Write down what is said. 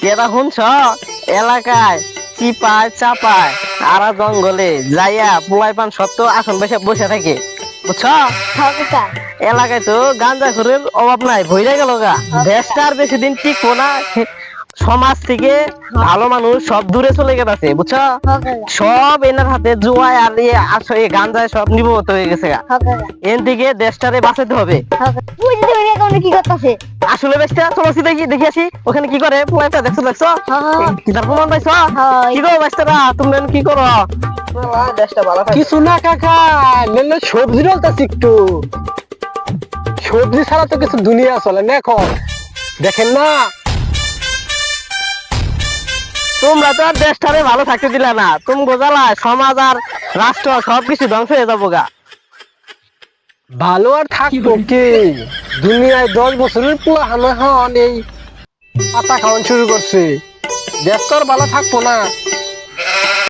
কেটা শুনছ এলাকায় চিপায় চাপায় আরা জঙ্গলে যাইয়া পোলাই পান সত্য আসন বসে বসে থাকে বুঝছ? এলাকায় তো গাঞ্জা অভাব নাই ভইরা গেল গা। দেশটা আর বেশি দিন টিকবো না সমাজ থেকে ভালো মানুষ সব দূরে চলে গেছে বুঝছ? সব এনার হাতে জুয়ায় আর আসলে গাঞ্জায় সব নিবত হয়ে গেছে গা। এন থেকে দেশটারে বাঁচাতে হবে। বুঝতে কি করতেছে? আসলে বেশটা চলছি দেখি দেখি আসি ওখানে কি করে? পোলাইটা দেখছ দেখছ? হ্যাঁ। কি তার প্রমাণ পাইছো? হ্যাঁ। কি করো বেশটারা তুমি এখন কি করো? কিছু না কাকা মেলে সবজি ডলতাছি একটু। সবজি ছাড়া তো কিছু দুনিয়া চলে না এখন। দেখেন না। তোমরা তো আর দেশটারে ভালো থাকতে দিলে না। তুমি বোঝালা সমাজ আর রাষ্ট্র সবকিছু ধ্বংস হয়ে যাব গা ভালো আর থাকব কি? দুনিয়ায় দশ বছরের পুরো হানো হন এই পাতা খাওয়ান শুরু করছে। দেশ তো আর ভালো থাকব না।